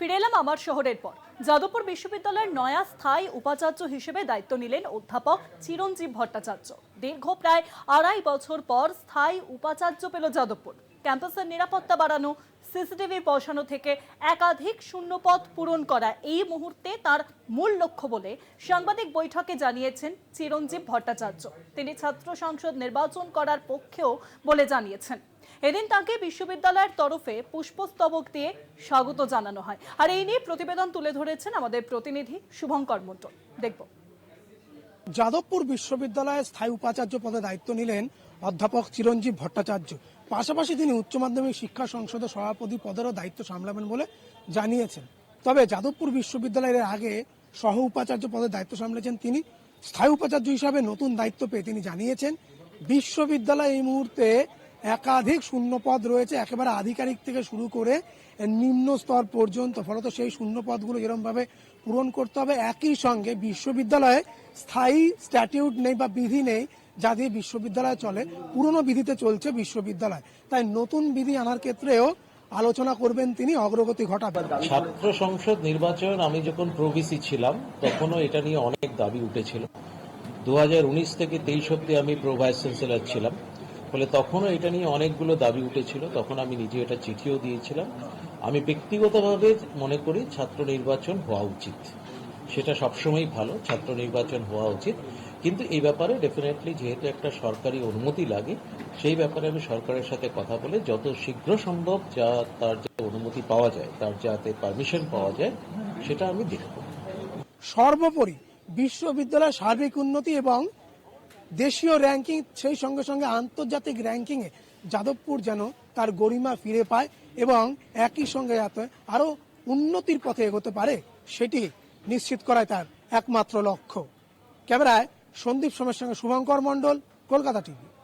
ফিরে এলাম আমার শহরের পর। যাদবপুর বিশ্ববিদ্যালয়ের নয়া স্থায়ী উপাচার্য হিসেবে দায়িত্ব নিলেন অধ্যাপক চিরঞ্জীব ভট্টাচার্য। দীর্ঘ প্রায় আড়াই বছর পর স্থায়ী উপাচার্য পেল যাদবপুর। ক্যাম্পাসের নিরাপত্তা বাড়ানো সিসিটিভি বসানো থেকে একাধিক শূন্যপদ পূরণ করা এই মুহূর্তে তার মূল লক্ষ্য বলে সাংবাদিক বৈঠকে জানিয়েছেন চিরঞ্জীব ভট্টাচার্য। তিনি ছাত্র সংসদ নির্বাচন করার পক্ষেও বলে জানিয়েছেন। এদিন তাকে বিশ্ববিদ্যালয়ের তরফে পুষ্পস্তবক দিয়ে স্বাগত জানানো হয়। আর এই নিয়ে প্রতিবেদন তুলে ধরেছেন আমাদের প্রতিনিধি শুভঙ্কর মণ্ডল। দেখব। যাদবপুর বিশ্ববিদ্যালয়ে স্থায়ী উপাচার্য পদে দায়িত্ব নিলেন অধ্যাপক চিরঞ্জীব ভট্টাচার্য। পাশাপাশি তিনি উচ্চ মাধ্যমিক শিক্ষা সংসদের সভাপতি পদেরও দায়িত্ব সামলাবেন বলে জানিয়েছেন। তবে যাদবপুর বিশ্ববিদ্যালয়ের আগে সহ উপাচার্য পদে দায়িত্ব সামলেছেন তিনি। স্থায়ী উপাচার্য হিসাবে নতুন দায়িত্ব পেয়ে তিনি জানিয়েছেন, বিশ্ববিদ্যালয় এই মুহূর্তে একাধিক শূন্য পদ রয়েছে, একেবারে আধিকারিক থেকে শুরু করে নিম্ন স্তর পর্যন্ত। ফলত সেই শূন্য পদগুলো এরমভাবে পূরণ করতে হবে, একই সঙ্গে বিশ্ববিদ্যালয়ে স্থায়ী স্ট্যাটিউট নেই বা বিধি নেই, যা দিয়ে বিশ্ববিদ্যালয় চলে। পুরনো বিধিতে চলছে বিশ্ববিদ্যালয়। তাই নতুন বিধি আনার ক্ষেত্রেও আলোচনা করবেন তিনি, অগ্রগতি ঘটাবেন। ছাত্র সংসদ নির্বাচন, আমি যখন প্রভিসি ছিলাম, তখনও এটা নিয়ে অনেক দাবি উঠেছিল। দু হাজার উনিশ থেকে তেইশ অব্দি আমি প্রো ভাইস চ্যান্সেলর ছিলাম। ফলে তখনও এটা নিয়ে অনেকগুলো দাবি উঠেছিল। তখন আমি নিজে এটা চিঠিও দিয়েছিলাম। আমি ব্যক্তিগতভাবে মনে করি ছাত্র নির্বাচন হওয়া উচিত। সেটা সবসময় ভালো, ছাত্র নির্বাচন হওয়া উচিত। কিন্তু এই ব্যাপারে ডেফিনেটলি যেহেতু একটা সরকারি অনুমতি লাগে, সেই ব্যাপারে আমি সরকারের সাথে কথা বলে যত শীঘ্র সম্ভব যা তার যে অনুমতি পাওয়া যায়, তার যাতে পারমিশন পাওয়া যায়, সেটা আমি দেখব। সর্বোপরি বিশ্ববিদ্যালয়ের সার্বিক উন্নতি এবং দেশীয় র্যাঙ্কিং সেই সঙ্গে সঙ্গে আন্তর্জাতিক র্যাঙ্কিংয়ে যাদবপুর যেন তার গরিমা ফিরে পায় এবং একই সঙ্গে যাতে আরও উন্নতির পথে এগোতে পারে, সেটি নিশ্চিত করায় তার একমাত্র লক্ষ্য। ক্যামেরায় সন্দীপ সোমের সঙ্গে শুভঙ্কর মণ্ডল, কলকাতা টিভি।